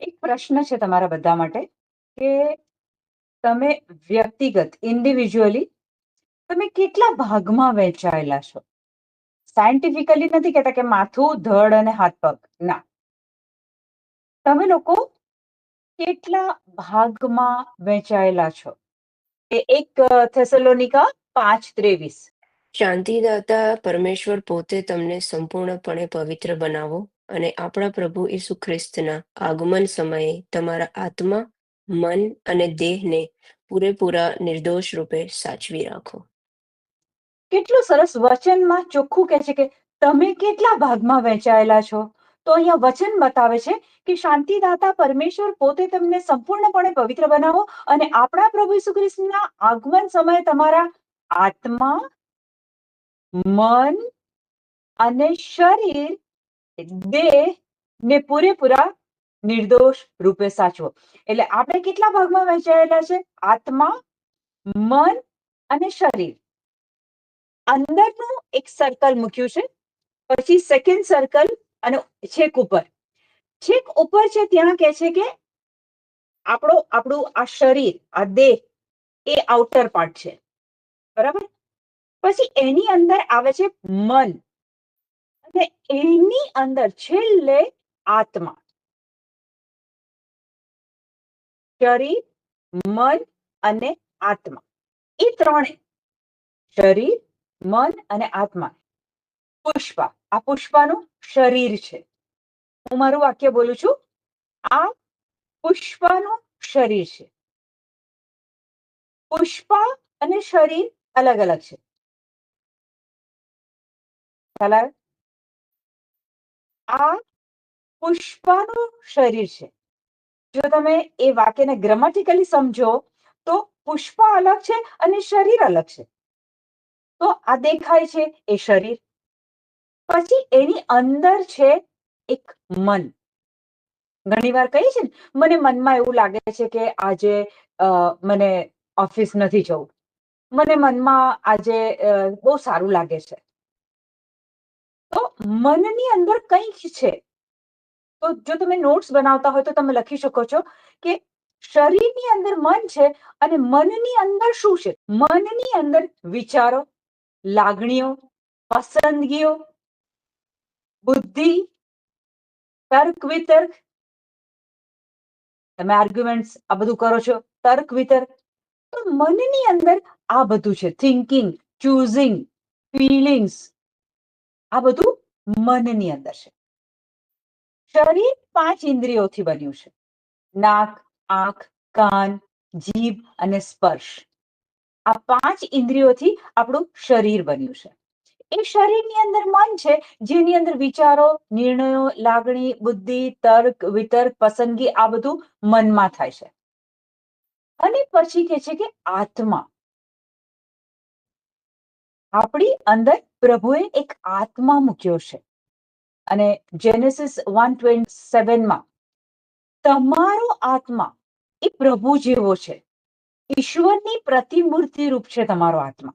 એક પ્રશ્ન છે તમારા બધા માટે કે તમે વ્યક્તિગત ઇન્ડિવિજ્યુઅલી તમે કેટલા ભાગમાં વહેંચાયેલા છો? સાયન્ટિફિકલી નથી કહેતા કે માથું, ધડ અને હાથ પગ. ના. તમે લોકો કેટલા ભાગમાં વહેંચાયેલા છો? એ એક થેસલોનિકા પાંચ ત્રેવીસ. શાંતિદાતા પરમેશ્વર પોતે તમને સંપૂર્ણપણે પવિત્ર બનાવો. અને આપણા પ્રભુ ઈસુ ખ્રિસ્તના આગમન સમયે તમારા આત્મા, મન અને દેહને પૂરેપૂરા નિર્દોષ રૂપે સાચવી રાખો. કેટલું સરસ વચનમાં ચોખ્ખું કહે છે કે તમે કેટલા ભાગમાં વહેંચાયેલા છો? તો અહીંયા વચન બતાવે છે કે શાંતિદાતા પરમેશ્વર પોતે તમને સંપૂર્ણપણે પવિત્ર બનાવો અને આપણા પ્રભુ ઈસુ ખ્રિસ્તના આગમન સમયે તમારા આત્મા, મન અને શરીર દેહ ને પૂરેપૂરા નિર્દોષ રૂપે સાચવો. એટલે આપણે કેટલા ભાગમાં વહેંચાયેલા છે? આત્મા, મન અને શરીર. અંદરનું એક સર્કલ મૂક્યું છે, પછી સેકન્ડ સર્કલ અને છેક ઉપર. છેક ઉપર છે ત્યાં કે છે કે આપણો, આપણું આ શરીર, આ દેહ, એ આઉટર પાર્ટ છે. બરાબર? પછી એની અંદર આવે છે મન. અને એની અંદર છેલ્લે આત્મા. શરીર, મન અને આત્મા. એ ત્રણે. શરીર, મન અને આત્મા. પુષ્પા. આ પુષ્પાનું શરીર છે. હું મારું વાક્ય બોલું છું? આ પુષ્પાનું શરીર છે. પુષ્પા અને શરીર અલગ અલગ છે. ખ્યાલ? આ પુષ્પાનું શરીર છે. જો તમે એ વાક્યને ગ્રામેટિકલી સમજો, તો પુષ્પ અલગ છે અને શરીર અલગ છે. તો આ દેખાય છે એ શરીર. પછી એની અંદર છે એક મન. ઘણી વાર કહીએ છે ને, મને મનમાં એવું લાગે છે કે આજે મને ઓફિસ નથી જવું. મને મનમાં આજે બહુ સારું લાગે છે. તો મનની અંદર કંઈક છે. તો જો તમે નોટ્સ બનાવતા હોય તો તમે લખી શકો છો કે શરીરની અંદર મન છે અને મનની અંદર શું છે? મનની અંદર વિચારો, લાગણીઓ, પસંદગીઓ, બુદ્ધિ, તર્ક વિતર્ક. તમે આર્ગ્યુમેન્ટ્સ આ બધું કરો છો, તર્ક વિતર્ક. તો મનની અંદર આ બધું છે. થિંકિંગ ચૂઝિંગ ફિલિંગ્સ આ બધું મનની અંદર છે. શરીર પાંચ ઇન્દ્રિયોથી બન્યું છે. નાક, આંખ, કાન, જીભ અને સ્પર્શ. આ પાંચ ઇન્દ્રિયોથી આપણું શરીર બન્યું છે. એ શરીરની અંદર મન છે, જેની અંદર વિચારો, નિર્ણયો, લાગણી, બુદ્ધિ, તર્ક, વિતર્ક, પસંદગી આ બધું મનમાં થાય છે. અને પછી કે છે કે આત્મા. આપણી અંદર પ્રભુએ એક આત્મા મૂક્યો છે. અને જેનેસિસ વન ટ્વેન્ટી સેવનમાં તમારો આત્મા એ પ્રભુ જેવો છે. ઈશ્વરની પ્રતિમૂર્તિ રૂપ છે તમારો આત્મા.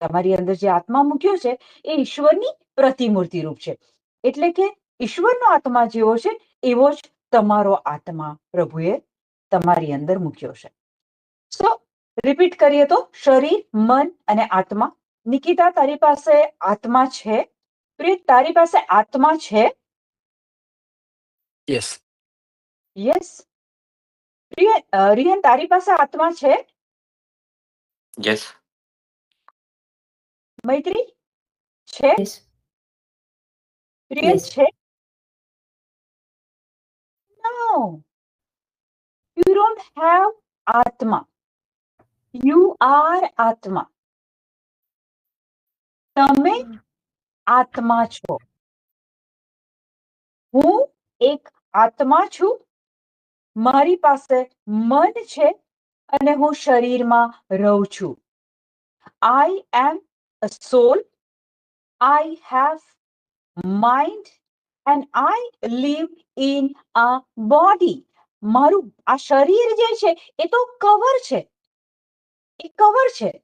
તમારી અંદર જે આત્મા મૂક્યો છે, એ ઈશ્વરની પ્રતિમૂર્તિ રૂપ છે. એટલે કે ઈશ્વરનો આત્મા જેવો છે, એવો જ તમારો આત્મા પ્રભુએ તમારી અંદર મૂક્યો છે. સો રિપીટ કરીએ તો, શરીર, મન અને આત્મા નિકિતા તારી પાસે આત્મા છે? પ્રીત તારી પાસે આત્મા છે? યસ યસ પ્રિય રિયન તારી પાસે આત્મા છે? યસ મૈત્રી છે. પ્રિય છે? નો યુ ડોન્ટ હેવ આત્મા. યુ આર આત્મા. તમે આત્મા છો. હું એક આત્મા છું. મારી પાસે મન છે અને હું શરીરમાં રહું છું. I am a soul I have mind and I live in a body મારું, આ શરીર જે છે, એ તો કવર છે. એ કવર છે.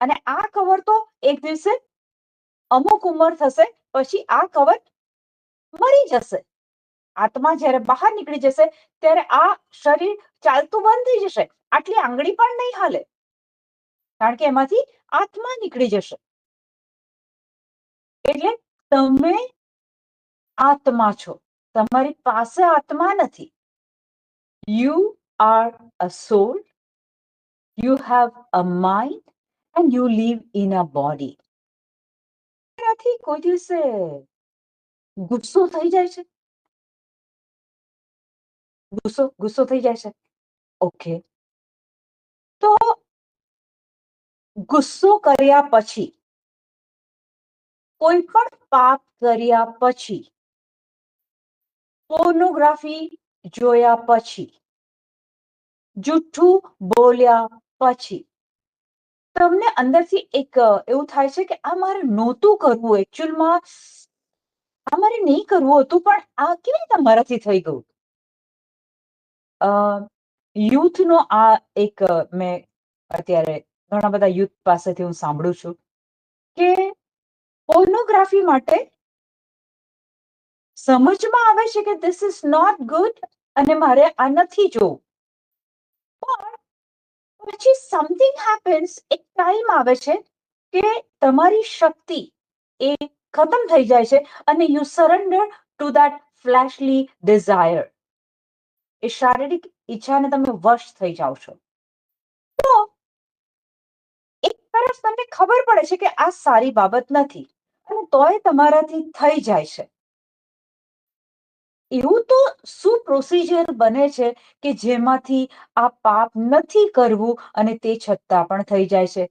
અને આ કવર તો એક દિવસે અમુક ઉંમર થશે, પછી આ કવર મરી જશે. આત્મા જ્યારે બહાર નીકળી જશે, ત્યારે આ શરીર ચાલતું બંધ થઈ જશે. આટલી આંગળી પણ નહીં હાલે. કારણ કે એમાંથી આત્મા નીકળી જશે. એટલે તમે આત્મા છો. તમારી પાસે આત્મા નથી. You are a soul you have a mind and you live in a body એનાથી કોઈ દિવસે ગુસ્સો થઈ જાય છે ગુસ્સો ગુસ્સો થઈ જાય છે ઓકે તો ગુસ્સો કર્યા પછી કોઈ પણ પાપ કર્યા પછી પોર્નોગ્રાફી જોયા પછી જુઠ્ઠું બોલ્યા પછી તમને અંદરથી એક એવું થાય છે કે આ મારે નહોતું કરવું એકચ્યુઅલમાં આ મારે નહીં કરવું હતું, પણ આ કેવી રીતે મારાથી થઈ ગયું? યુથનો આ એક મેં અત્યારે ઘણા બધા યુથ પાસેથી હું સાંભળું છું કે પોર્નોગ્રાફી માટે સમજમાં આવે છે કે ધીસ ઇઝ નોટ ગુડ અને મારે આ નથી જોવું. પણ પછી સમથિંગ હેપન્સ એક ટાઈમ આવે છે કે તમારી શક્તિ એ ખતમ થઈ જાય છે અને you surrender to that fleshly desire એ શારીરિક ઈચ્છાને તમે વશ થઈ જાઓ છો. તો એક તરફ તમને ખબર પડે છે કે આ સારી બાબત નથી અને તોય તમારાથી થઈ જાય છે. એવું તો શું પ્રોસિજર બને છે કે જેમાંથી આ પાપ નથી કરવું અને તે છતાં પણ થઈ જાય છે?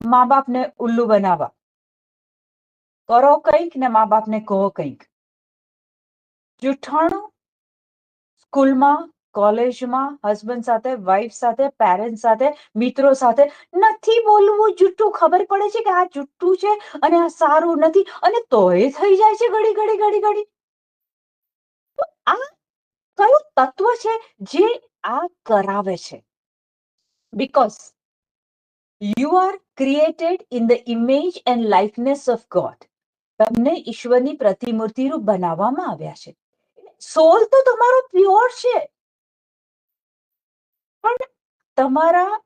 મા બાપને ઉલ્લુ બનાવવા. કરો કંઈક ને મા બાપને કહો કંઈક. જૂઠાણું સ્કૂલમાં, કોલેજમાં, હસબન્ડ સાથે, વાઈફ સાથે, પેરેન્ટ સાથે, મિત્રો સાથે નથી બોલવું, જુઠ્ઠું ખબર પડે છે કે આ જુઠ્ઠું છે અને આ સારું નથી અને તોય થઈ જાય છે ઘડી ઘડી ઘડી ઘડી. આ કયું તત્વ છે જે આ કરાવે છે? Because you are created in the image and likeness of God તમને ઈશ્વરની પ્રતિમૂર્તિરૂપ બનાવવામાં આવ્યા છે. સોલ તો તમારો પ્યોર છે. પણ તમારા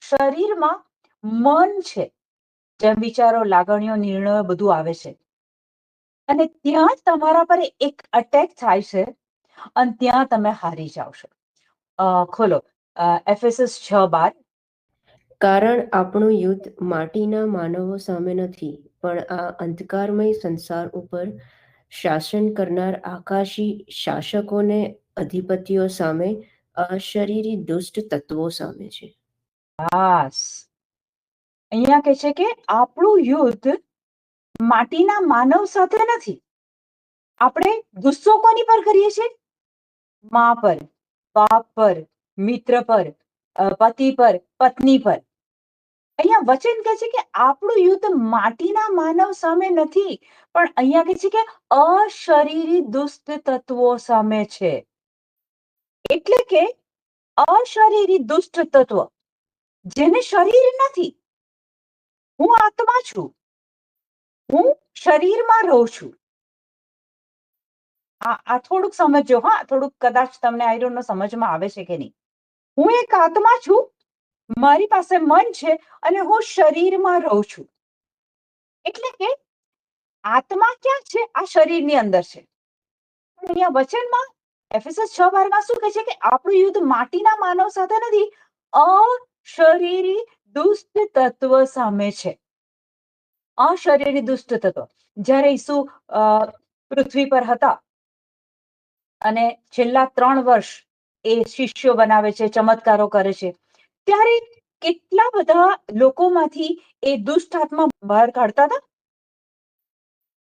શરીરમાં મન છે. જેમ વિચારો, લાગણીઓ, નિર્ણયો બધું આવે છે. અને ત્યાં જ તમારા પર એક અટેક થાય છે અને ત્યાં તમે હારી જાઓ છો. ખોલો. એફએસએસ છ બાર. કારણ આપણું યુદ્ધ માટીના માનવો સામે નથી પણ આ અંધકારમય સંસાર ઉપર શાસન કરનાર આકાશી શાસકોને અધિપતિઓ સામે અશરીરી દુષ્ટ તત્વો સામે છે. અહીંયા કે છે કે આપણું યુદ્ધ માટીના માનવ સાથે નથી. આપણે ગુસ્સો કોની પર કરીએ છીએ? મા પર, બાપ પર, મિત્ર પર પતિ પર, પત્ની પર. અહીંયા વચન કહે છે કે આપણું યુદ્ધ માટીના માનવ સામે નથી, પણ અહીંયા કહે છે કે અશરીરી દુષ્ટ તત્વો સામે છે. એટલે કે અશરીરી દુષ્ટ તત્વ, જેને શરીર નથી. હું આત્મા છું. હું શરીરમાં રહું છું. આ આ થોડુંક સમજો હા, થોડુંક કદાચ તમને આયરોનો સમજમાં આવે છે કે નહીં. હું એક આત્મા છું, મારી પાસે મન છે અને હું શરીરમાં રહું છું. એટલે કે આત્મા ક્યાં છે? આ શરીરની અંદર છે. અહીંયા વચનમાં એફએસએસ છ બારમાં શું કહે છે કે આપણું યુદ્ધ માટીના માનવ સાથે નથી, અશરીરી દુષ્ટ તત્વ સામે છે. અશરીરી દુષ્ટ થતો જ્યારે ઈસુ પૃથ્વી પર હતા અને છેલ્લા ત્રણ વર્ષ એ શિષ્યો બનાવે છે, ચમત્કારો કરે છે, ત્યારે કેટલા બધા લોકોમાંથી એ દુષ્ટ આત્મા બહાર કાઢતા હતા?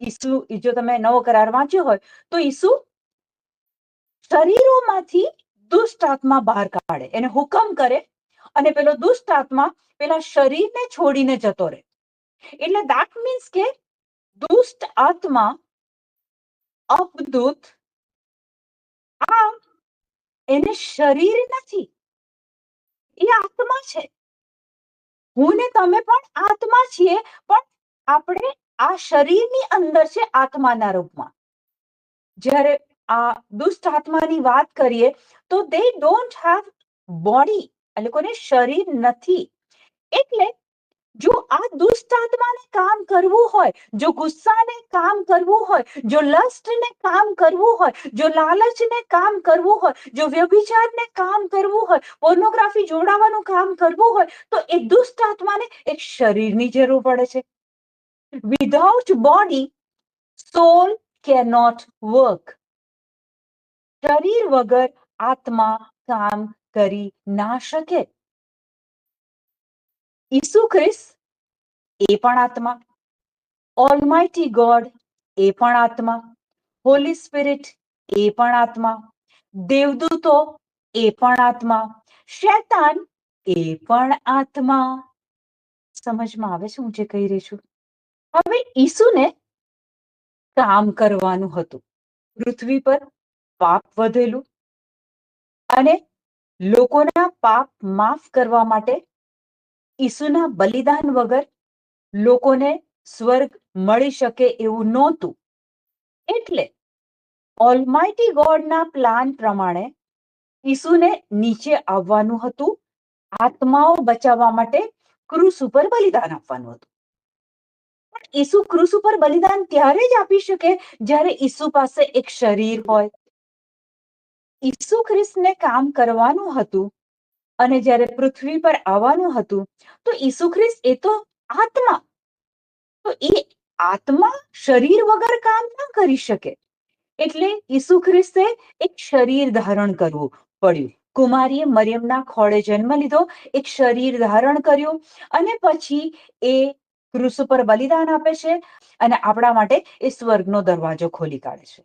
ઈસુ જો તમે નવો કરાર વાંચ્યો હોય, તો ઈસુ શરીરોમાંથી દુષ્ટ આત્મા બહાર કાઢે, એને હુકમ કરે અને પેલો દુષ્ટ આત્મા પેલા શરીરને છોડીને જતો રહે. એટલે દેટ મીન્સ કે દુષ્ટ આત્મા અપદૂત આ એને શરીર નથી. એ આત્મા છે. હું ને તમે પણ આત્મા છીએ, પણ આપણે આ શરીરની અંદર છે આત્માના રૂપમાં. જ્યારે આ દુષ્ટ આત્માની વાત કરીએ, તો દે ડોન્ટ હેવ બોડી એ લોકોને શરીર નથી. એટલે જો આ દુષ્ટ આત્માને કામ કરવું હોય, જો ગુસ્સાને કામ કરવું હોય, જો લસ્ટને કામ કરવું હોય, જો લાલચને કામ કરવું હોય, જો વ્યભિચારને કામ કરવું હોય, પોર્નોગ્રાફી જોડાવાનું કામ કરવું હોય, તો એ દુષ્ટ આત્માને એક શરીરની જરૂર પડે છે. Without body soul cannot work શરીર વગર આત્મા કામ કરી ના શકે. ઈસુ ખ્રિસ્ત એ પણ આત્મા. ઓલમાઇટી ગોડ એ પણ આત્મા. હોલી સ્પિરિટ એ પણ આત્મા. દેવદૂતો એ પણ આત્મા. શૈતાન એ પણ આત્મા. સમજમાં આવે છે હું જે કહી રહી છું? હવે ઈસુને કામ કરવાનું હતું. પૃથ્વી પર પાપ વધેલું અને લોકોના પાપ માફ કરવા માટે ઈસુના બલિદાન વગર લોકોને સ્વર્ગ મળી શકે એવું નહોતું. એટલે ઓલમાઇટી ગોડના પ્લાન પ્રમાણે ઈસુને નીચે આવવાનું હતું, આત્માઓ બચાવવા માટે ક્રુસ ઉપર બલિદાન આપવાનું હતું. પણ ઈસુ ક્રુસ ઉપર બલિદાન ત્યારે જ આપી શકે જ્યારે ઈસુ પાસે એક શરીર હોય. ઈસુ ખ્રિસ્તને કામ કરવાનું હતું અને જ્યારે પૃથ્વી પર આવવાનું હતું, તો ઈસુ ખ્રિસ્ત એ તો આત્મા. તો એ આત્મા શરીર વગર કામ ના કરી શકે. એટલે ઈસુ ખ્રિસ્તે એક શરીર ધારણ કરવું પડ્યું. કુમારીએ મરિયમના ખોળે જન્મ લીધો, એક શરીર ધારણ કર્યું અને પછી એ ક્રુસ ઉપર બલિદાન આપે છે અને આપણા માટે એ સ્વર્ગનો દરવાજો ખોલી કાઢે છે.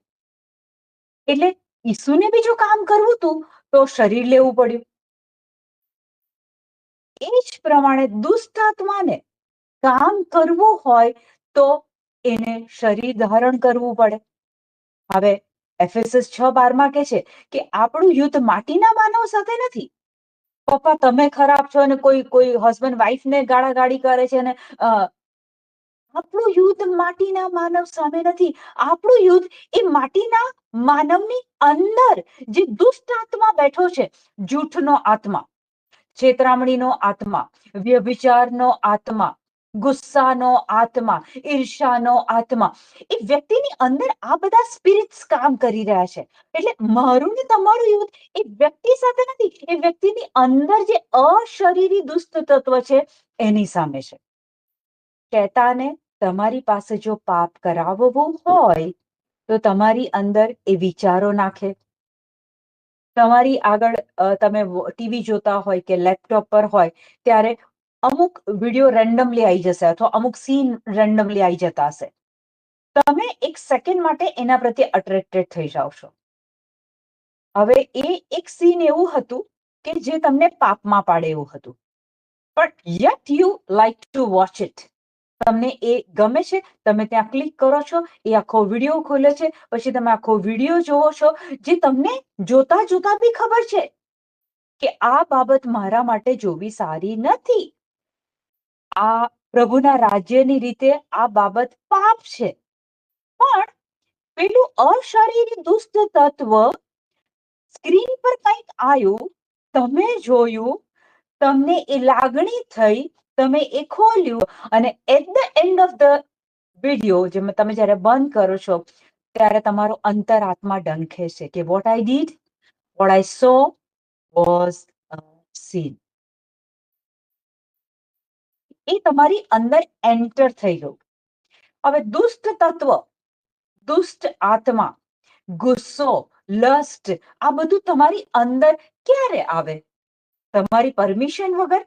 એટલે ઈસુને બીજું કામ કરવું હતું, તો શરીર લેવું પડ્યું. એ જ પ્રમાણે દુષ્ટ આત્માને કામ કરવું હોય તો એને શરીર ધારણ કરવું પડે. હવે એફએસએસ છ બારમાં કે છે કે આપણું યુદ્ધ માટીના માનવ સાથે નથી. પપ્પા, તમે ખરાબ છો અને કોઈ કોઈ હસબન્ડ વાઈફ ને ગાળા ગાળી કરે છે અને આપણું યુદ્ધ માટીના માનવ સામે નથી. આપણું યુદ્ધ એ માટીના માનવની અંદર જે દુષ્ટ આત્મા બેઠો છે જૂઠનો આત્મા. છેતરામણીનો આત્મા, વ્યભિચારનો આત્મા, ગુસ્સાનો આત્મા ઈર્ષાનો આત્મા, એ વ્યક્તિની અંદર આ બધા સ્પિરિટ્સ કામ કરી રહ્યા છે. એટલે મારું ને તમારું યુદ્ધ એ વ્યક્તિ સાથે નથી, એ વ્યક્તિની અંદર જે અશરીરી દુષ્ટ તત્વ છે, એની સામે છે. શેતાને તમારી પાસે જો પાપ કરાવવું હોય, તો તમારી અંદર એ વિચારો નાખે. તમારી આગળ તમે ટીવી જોતા હોય કે લેપટોપ પર હોય, ત્યારે અમુક વીડિયો રેન્ડમલી આવી જશે અથવા અમુક સીન રેન્ડમલી આવી જતા હશે. તમે એક સેકન્ડ માટે એના પ્રત્યે અટ્રેક્ટેડ થઈ જાઓ છો. હવે એ એક સીન એવું હતું કે જે તમને પાપમાં પાડે એવું હતું. પણ yet you like to watch it તમને એ ગમે છે, તમે ત્યાં ક્લિક કરો છો, એ આખો વીડિયો ખોલે છે, પછી તમે આખો વીડિયો જોવો છો, જે તમને જોતા જોતા બી ખબર છે કે આ બાબત મારા માટે જોવી સારી નથી. આ પ્રભુના રાજ્યની રીતે આ બાબત પાપ છે. પણ પેલું અશરીરી દુષ્ટ તત્વ સ્ક્રીન પર કંઈક આવ્યું, તમે જોયું, તમને એ લાગણી થઈ તમે એ ખોલ્યું અને at the end of the video જેમાં તમે જ્યારે બંધ કરો છો, ત્યારે તમારો અંતરાત્મા ડંખે છે કે what I did what I saw was seen એ તમારી અંદર એન્ટર થઈ ગયું. હવે દુષ્ટ તત્વ, દુષ્ટ આત્મા, ગુસ્સો લસ્ટ આ બધું તમારી અંદર ક્યારે આવે? તમારી પરમિશન વગર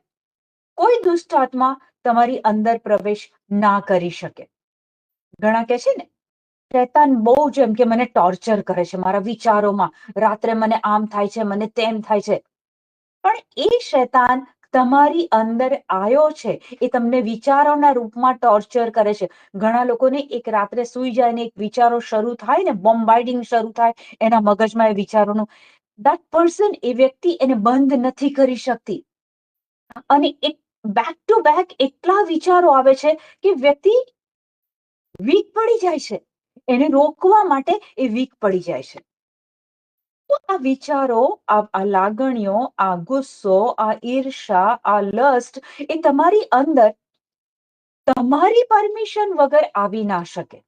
કોઈ દુષ્ટ આત્મા તમારી અંદર પ્રવેશ ના કરી શકે. ઘણા કે છે ને, શૈતાન બહુ જેમ કે મને ટોર્ચર કરે છે મારા વિચારોમાં. રાત્રે મને આમ થાય છે, મને તેમ થાય છે. પણ એ શૈતાન તમારી અંદર આવ્યો છે, એ તમને વિચારોના રૂપમાં ટોર્ચર કરે છે. ઘણા લોકોને એક રાત્રે સુઈ જાય ને એક વિચારો શરૂ થાય ને બોમ્બાઇડિંગ શરૂ થાય, એના મગજમાં એ વિચારોનું. દેટ પર્સન એ વ્યક્તિ એને બંધ નથી કરી શકતી. અને એક બેક ટુ બેક એટલા વિચારો આવે છે કે વ્યક્તિ વીક પડી જાય છે. એને રોકવા માટે એ વીક પડી જાય છે. તો આ વિચારો, આ લાગણીઓ, આ ગુસ્સો, આ ઈર્ષા આ લસ્ટ એ તમારી અંદર તમારી પરમિશન વગર આવી ના શકે.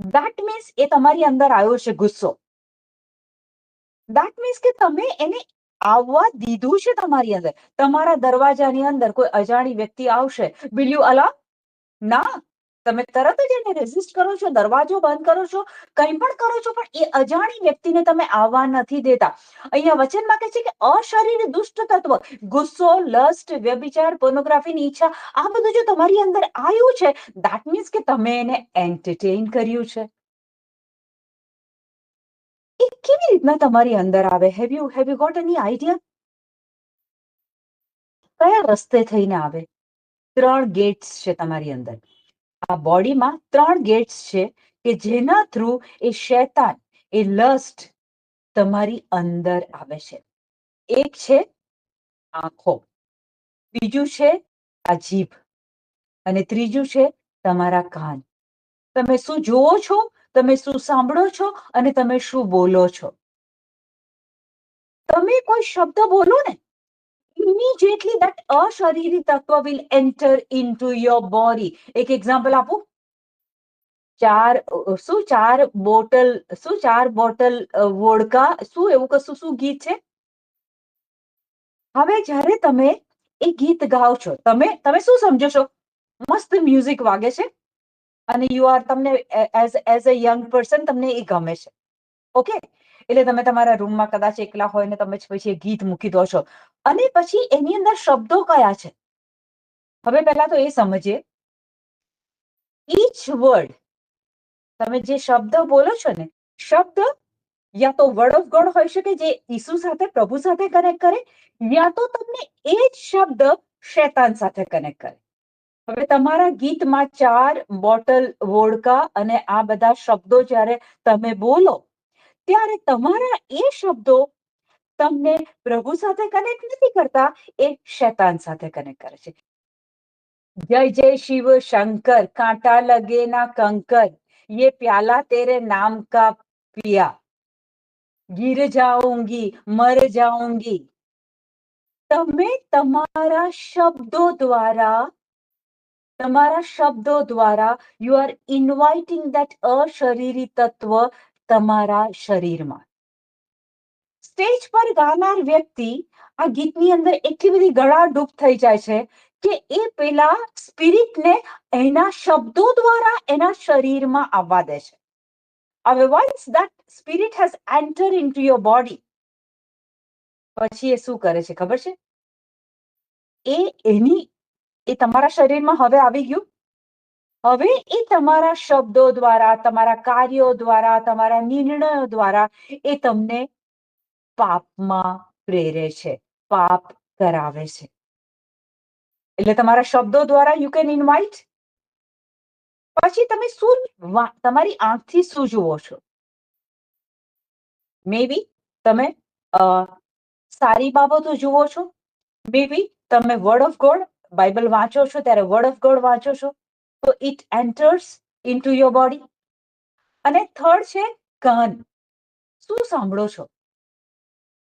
દેટ મીન્સ એ તમારી અંદર આવ્યો છે ગુસ્સો. દેટ મીન્સ કે તમે એને આવવા દીધું છે તમારી અંદર. તમારા દરવાજાની અંદર કોઈ અજાણી વ્યક્તિ આવશે વિલ યુ અલા ના. તમે તરત જ એને રેઝિસ્ટ કરો છો, દરવાજો બંધ કરો છો, કંઈ પણ કરો છો, પણ એ અજાણી વ્યક્તિને તમે આવવા નથી દેતા. અહીંયા વચનમાં કહે છે કે અશરીર દુષ્ટ તત્વ, ગુસ્સો લસ્ટ વ્યભિચાર પોર્નોગ્રાફીની ઈચ્છા, આ બધું જો તમારી અંદર આવ્યું છે દેટ મીન્સ કે તમે એને એન્ટરટેઇન કર્યું છે. એ કેવી રીતના તમારી અંદર આવે? Have you have you got any idea કયા રસ્તે થઈને આવે? ત્રણ ગેટ્સ છે તમારી અંદર. આ બોડીમાં ત્રણ ગેટ્સ છે કે જેના થ્રુ એ શૈતાન, એ લસ્ટ તમારી અંદર આવે છે. એક છે આંખો. બીજું છે આ જીભ. અને ત્રીજું છે તમારા કાન. તમે શું જુઓ છો? તમે શું સાંભળો છો અને તમે શું બોલો છો? તમે કોઈ શબ્દ બોલો ને? immediately that અશરીરી તત્વ will enter into your body એક એક્ઝામ્પલ આપું. ચાર, શું ચાર બોટલ, શું ચાર બોટલ વોડકા, શું એવું કશું શું ગીત છે? હવે જ્યારે તમે એ ગીત ગાઓ છો, તમે તમે શું સમજો છો? મસ્ત મ્યુઝિક વાગે છે. અને યુ આર તમને as as a young person તમને એ ગમે છે. ઓકે એટલે તમે તમારા રૂમમાં કદાચ એકલા હોય ને તમે પછી ગીત મૂકી દો છો. અને પછી એની અંદર શબ્દો કયા છે? હવે પહેલા તો એ સમજીએ. ઈચ વર્ડ તમે જે શબ્દ બોલો છો ને, શબ્દ યા તો વર્ડ ઓફ ગોડ હોઈ શકે જે ઈસુ સાથે, પ્રભુ સાથે કનેક્ટ કરે, યા તો તમને એ જ શબ્દ શૈતાન સાથે કનેક્ટ કરે. હવે તમારા ગીતમાં ચાર બોટલ વોડકા અને આ બધા શબ્દો જ્યારે તમે બોલો ત્યારે તમારા એ શબ્દો તમને પ્રભુ સાથે કનેક્ટ નથી કરતા એ શૈતાન સાથે કનેક્ટ કરે છે જય જય શિવ શંકર કાંટા લગે ના કંકર ये प्याला तेरे नाम का पिया गिर जाऊंगी मर जाऊंगी તમે તમારા શબ્દો દ્વારા તમારા શબ્દો દ્વારા યુ આર ઇન્વાઇટિંગ દેટ અશરીરી તત્વ તમારા શરીરમાં. સ્ટેજ પર ગાનાર વ્યક્તિ આ ગીતની અંદર એટલી બધી ગળાડૂબ થઈ જાય છે કે એ પેલા સ્પિરિટને એના શબ્દો દ્વારા એના શરીરમાં આવવા દે છે. હવે once that spirit has enter into your body પછી એ શું કરે છે ખબર છે? એ એની એ તમારા શરીરમાં હવે આવી ગયું? હવે એ તમારા શબ્દો દ્વારા, તમારા કાર્યો દ્વારા, તમારા નિર્ણયો દ્વારા એ તમને પાપમાં પ્રેરે છે, પાપ કરાવે છે. એટલે તમારા શબ્દો દ્વારા યુ કેન ઇન્વાઇટ પછી તમે શું તમારી આંખથી શું જુઓ છો? મે બી તમે સારી બાબતો જુઓ છો? મે બી તમે વર્ડ ઓફ ગોડ બાઇબલ વાંચો છો, ત્યારે વર્ડ ઓફ ગોડ વાંચો છો, તો it enters into your body અને થર્ડ છે કાન શું સાંભળો છો?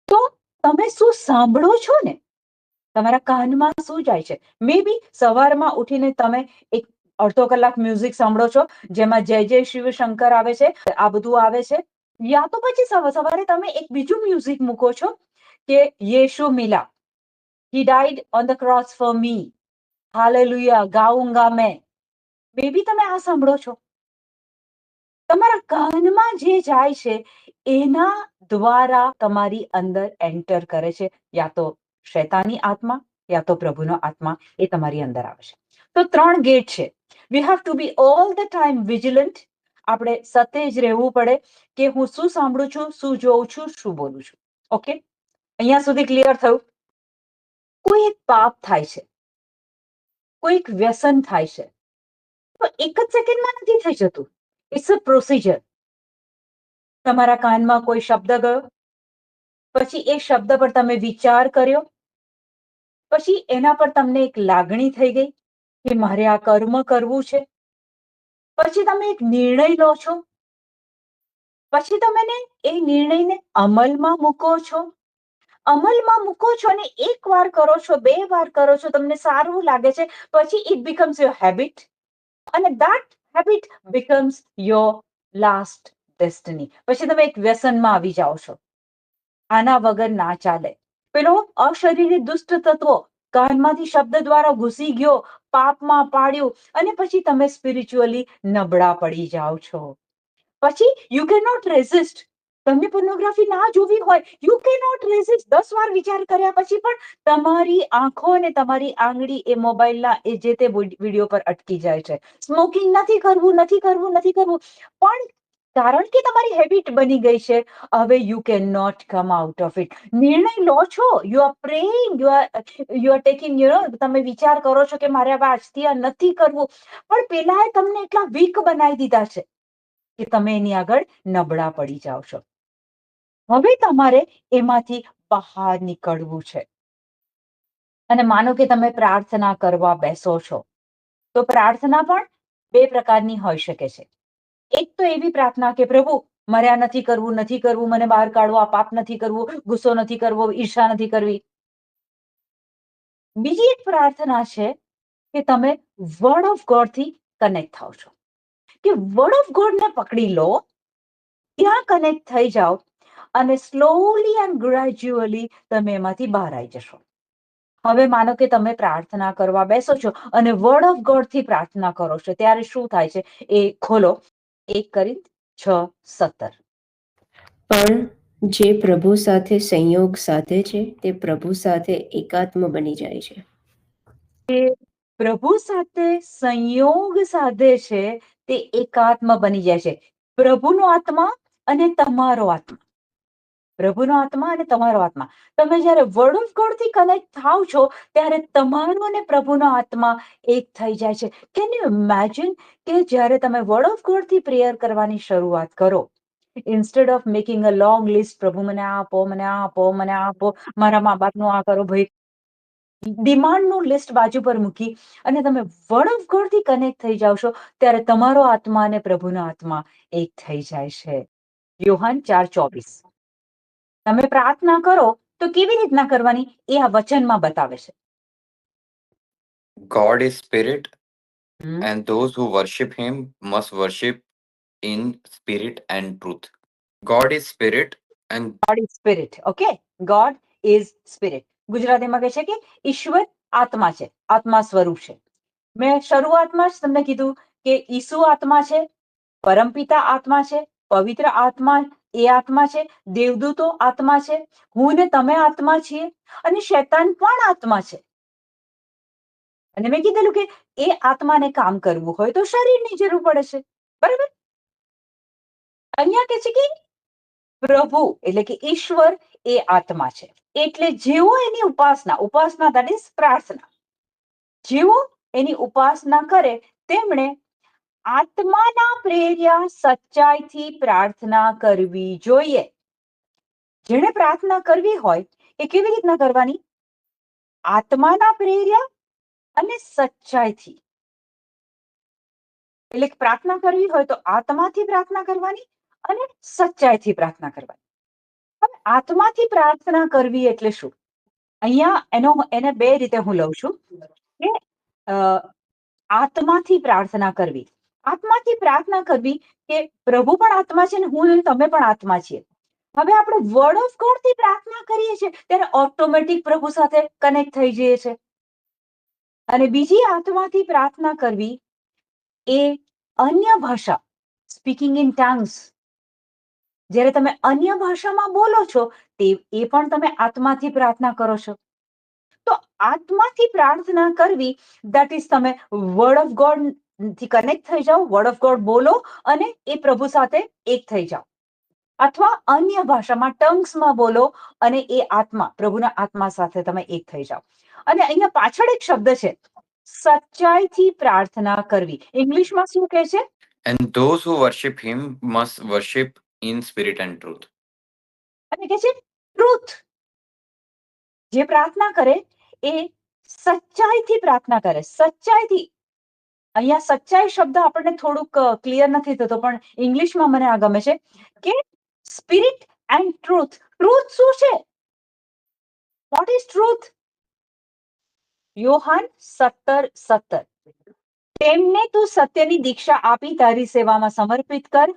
તો તમે શું સાંભળો છો ને? તમારા કાનમાં શું જાય છે? મે બી સવારમાં ઉઠીને તમે એક અડધો કલાક મ્યુઝિક સાંભળો છો, જેમાં જય જય શિવ શંકર આવે છે, આ બધું આવે છે. યા તો પછી સવારે તમે એક બીજું મ્યુઝિક મૂકો છો, કે યેશુ મિલા. He died on the cross for me hallelujah ગાઉંગા મેં બેબી તમે આ સાંભળો છો? તમારા કાનમાં જે જાય છે, એના દ્વારા તમારી અંદર એન્ટર કરે છે. યા તો શૈતાની આત્મા, યા તો પ્રભુનો આત્મા, એ તમારી અંદર આવે છે. તો ત્રણ ગેટ છે. We have to be all the time vigilant આપણે સતેજ રહેવું પડે કે હું શું સાંભળું છું, શું જોઉં છું, શું બોલું છું. ઓકે અહીંયા સુધી ક્લિયર થયું? કોઈ એક પાપ થાય છે. કોઈ એક વ્યસન થાય છે. તો એક જ સેકન્ડમાં નથી થઈ જતું. ઇટ્સ અ પ્રોસિજર તમારા કાનમાં કોઈ શબ્દ ગયો? પછી એ શબ્દ પર તમે વિચાર કર્યો? પછી એના પર તમને એક લાગણી થઈ ગઈ કે મારે આ કર્મ કરવું છે? પછી તમે એક નિર્ણય લો છો? પછી તમે એ નિર્ણયને અમલમાં મૂકો છો? અમલમાં મૂકો છો અને એક વાર કરો છો, બે વાર કરો છો, તમને સારું લાગે છે, પછી ઇટ બીકમ્સ યોર હેબિટ અને that habit becomes your last destiny પછી તમે એક વ્યસનમાં આવી જાઓ છો. આના વગર ના ચાલે. પેલો અશરીરી દુષ્ટ તત્વો કાનમાંથી શબ્દ દ્વારા ઘૂસી ગયો, પાપમાં પાડ્યું અને પછી તમે સ્પિરિચ્યુઅલી નબળા પડી જાઓ છો. પછી યુ કેન નોટ રેઝિસ્ટ તમને પોર્નોગ્રાફી ના જોવી હોય યુ કે નોટ રેઝિસ્ટ દસ વાર વિચાર કર્યા પછી પણ તમારી આંખો અને તમારી આંગળી એ મોબાઈલના એ જે તે વીડિયો પર અટકી જાય છે. સ્મોકિંગ નથી કરવું નથી કરવું નથી કરવું. પણ કારણ કે તમારી હેબિટ બની ગઈ છે, હવે you can not come out of it નિર્ણય લો છો. You are praying you are you are taking you know તમે વિચાર કરો છો કે મારે હવે આજથી આ નથી કરવું. પણ પેલાએ તમને એટલા વીક બનાવી દીધા છે કે તમે એની આગળ નબળા પડી જાઓ છો. હવે તમારે એમાંથી બહાર નીકળવું છે. અને માનો કે તમે પ્રાર્થના કરવા બેસો છો, તો પ્રાર્થના પણ બે પ્રકારની હોઈ શકે છે. એક તો એવી પ્રાર્થના કે, પ્રભુ, મારે આ નથી કરવું નથી કરવું, મને બહાર કાઢવો આ પાપ નથી કરવું, ગુસ્સો નથી કરવો, ઈર્ષા નથી કરવી. બીજી એક પ્રાર્થના છે કે તમે વર્ડ ઓફ ગોડથી કનેક્ટ થાવ છો. કે વર્ડ ઓફ ગોડ ને પકડી લો, ત્યાં કનેક્ટ થઈ જાઓ અને સ્લોલી એન્ડ ગ્રેજ્યુઅલી તમે એમાંથી બહાર આવી જશો. હવે માનો કે તમે પ્રાર્થના કરવા બેસો છો અને વર્ડ ઓફ ગોડથી પ્રાર્થના કરો છો ત્યારે શું થાય છે? એ ખોલો. એક કરી છ સત્તર. પણ જે પ્રભુ સાથે સંયોગ સાધે છે તે પ્રભુ સાથે એકાત્મ બની જાય છે. પ્રભુ સાથે સંયોગ સાધે છે તે એકાત્મ બની જાય છે. પ્રભુનો આત્મા અને તમારો આત્મા. પ્રભુનો આત્મા અને તમારો આત્મા. તમે જ્યારે વર્ડ ઓફ ગોડથી કનેક્ટ થાવ છો, ત્યારે તમારો અને પ્રભુનો આત્મા એક થઈ જાય છે. કેન યુ ઇમેજિન કે જ્યારે તમે વર્ડ ઓફ ગોડથી પ્રેયર કરવાની શરૂઆત કરો? Instead of making a long list પ્રભુ મને આપો મને આપો, મને આ આપો, મારા મા બાપનું આ કરો, ભાઈ. ડિમાન્ડનું લિસ્ટ બાજુ પર મૂકી અને તમે વર્ડ ઓફ ગોડથી કનેક્ટ થઈ જાવ છો, ત્યારે તમારો આત્મા અને પ્રભુનો આત્મા એક થઈ જાય છે. યોહાન ચાર ચોવીસ. તમે પ્રાર્થના કરો તો કેવી રીતના કરવાની? એ આ વચનમાં બતાવે છે. God is spirit and those who worship him must worship in spirit and truth God is spirit and God is spirit okay God is spirit ગુજરાતીમાં કહે છે કે ઈશ્વર આત્મા છે આત્મા સ્વરૂપ છે. મેં શરૂઆતમાં જ તમને કીધું કે ઈસુ આત્મા છે પરમપિતા આત્મા છે પવિત્ર આત્મા એ આત્મા છે, દેવદૂતો આત્મા છે, હું ને તમે આત્મા છીએ અને શૈતાન પણ આત્મા છે. અને મેં કીધેલું કે એ આત્માને કામ કરવું હોય તો શરીરની જરૂર પડે છે, બરાબર? અહીંયા કે છે કે પ્રભુ એટલે કે ઈશ્વર એ આત્મા છે. એટલે જેવો એની ઉપાસના ઉપાસના દેટ ઇઝ પ્રાર્થના જેવો એની ઉપાસના કરે, તેમણે આત્માના પ્રેર્યા સચ્ચાઈથી પ્રાર્થના કરવી જોઈએ. જેણે પ્રાર્થના કરવી હોય એ કેવી રીતના કરવાની? આત્માના પ્રેર્યા અને સચ્ચાઈથી. એટલે પ્રાર્થના કરવી હોય તો આત્માથી પ્રાર્થના કરવાની અને સચ્ચાઈથી પ્રાર્થના કરવાની. હવે આત્માથી પ્રાર્થના કરવી એટલે શું? અહીંયા એનો એને બે રીતે હું લઉં છું. કે આત્માથી પ્રાર્થના કરવી. આત્માથી પ્રાર્થના કરવી કે પ્રભુ પણ આત્મા છે ને હું તમે પણ આત્મા છીએ. હવે આપણે વર્ડ ઓફ ગોડથી પ્રાર્થના કરીએ છીએ ત્યારે ઓટોમેટિક પ્રભુ સાથે કનેક્ટ થઈ જઈએ છે અને બીજી આત્માથી પ્રાર્થના કરવી એ અન્ય ભાષા સ્પીકિંગ ઇન ટાંગ્સ જ્યારે તમે અન્ય ભાષામાં બોલો છો તે એ પણ તમે આત્માથી પ્રાર્થના કરો છો. તો આત્માથી પ્રાર્થના કરવી દેટ ઇઝ તમે વર્ડ ઓફ ગોડ થી કનેક્ટ થઈ જાઓ વર્ડ ઓફ ગોડ બોલો અને એ પ્રભુ સાથે એક થઈ જાઓ. અથવા અન્ય ભાષામાં ટંગ્સમાં બોલો અને એ આત્મા પ્રભુના આત્મા સાથે તમે એક થઈ જાઓ. અને અહીંયા પાછળ એક શબ્દ છે સચ્ચાઈથી પ્રાર્થના કરવી. ઇંગ્લિશમાં શું કહે છે? And those who worship him must worship in spirit and truth અને કે છે ટ્રુથ જે પ્રાર્થના કરે એ સચ્ચાઈથી પ્રાર્થના કરે સચ્ચાઈથી અહીંયા સચ્ચાઈ શબ્દ આપણને થોડુંક ક્લિયર નથી થતો, પણ ઇંગ્લિશમાં મને આ ગમે છે કે સ્પિરિટ એન્ડ ટ્રુથ ટ્રુથ શું છે? વોટ ઇઝ ટ્રુથ યોહાન સત્તર સત્તર. તેમને તું સત્યની દીક્ષા આપી તારી સેવામાં સમર્પિત કર.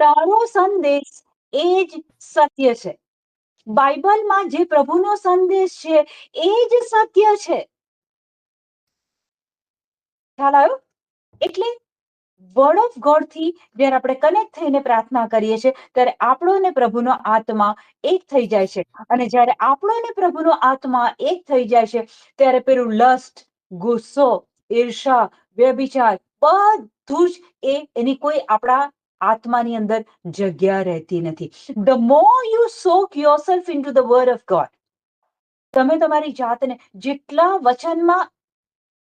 તારો સંદેશ એ જ સત્ય છે. બાઇબલમાં જે પ્રભુનો સંદેશ છે એ જ સત્ય છે. ખ્યાલ આવ્યો? એટલે વર્ડ ઓફ ગોડથી જ્યારે આપણે કનેક્ટ થઈને પ્રાર્થના કરીએ છીએ, ત્યારે આપણો ને પ્રભુનો આત્મા એક થઈ જાય છે. અને જ્યારે આપણો ને પ્રભુનો આત્મા એક થઈ જાય છે, ત્યારે પેલું લસ્ટ ગુસ્સો, ઈર્ષા, વ્યભિચાર બધું જ એ એની કોઈ આપણા આત્માની અંદર જગ્યા રહેતી નથી. The more you soak yourself into the word of God તમે તમારી જાતને જેટલા વચનમાં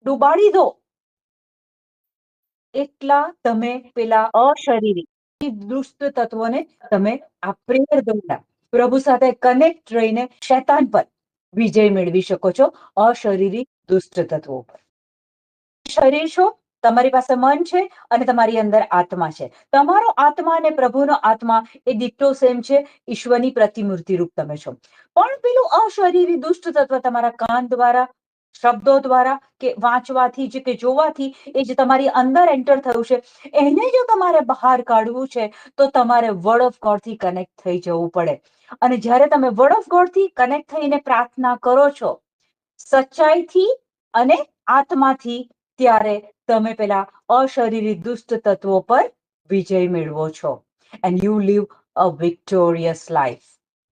ડુબાડી દો એટલા તમે પેલા અશરીરી દુષ્ટ તત્વોને તમે આ પ્રેયર દ્વારા પ્રભુ સાથે કનેક્ટ રહીને શૈતાન પર વિજય મેળવી શકો છો અશરીરી દુષ્ટ તત્વો પર. શરીર છો તમારી પાસે મન છે અને તમારી અંદર આત્મા છે. તમારો આત્મા અને પ્રભુનો આત્મા એ દીકટો સેમ છે, ઈશ્વરની પ્રતિમૂર્તિ રૂપ તમે છો. પણ પેલું અશરીરી દુષ્ટ તત્વ તમારા કાન દ્વારા શબ્દો દ્વારા કે વાંચવાથી જે કે જોવાથી એ જે તમારી અંદર એન્ટર થયું છે. એને જો તમારે બહાર કાઢવું છે તો તમારે વર્ડ ઓફ ગોડથી કનેક્ટ થઈ જવું પડે. અને જ્યારે તમે વર્ડ ઓફ ગોડથી કનેક્ટ થઈને પ્રાર્થના કરો છો, સચ્ચાઈથી અને આત્માથી, ત્યારે તમે પેલા અશરીરી દુષ્ટ તત્વો પર વિજય મેળવો છો. And you live a victorious life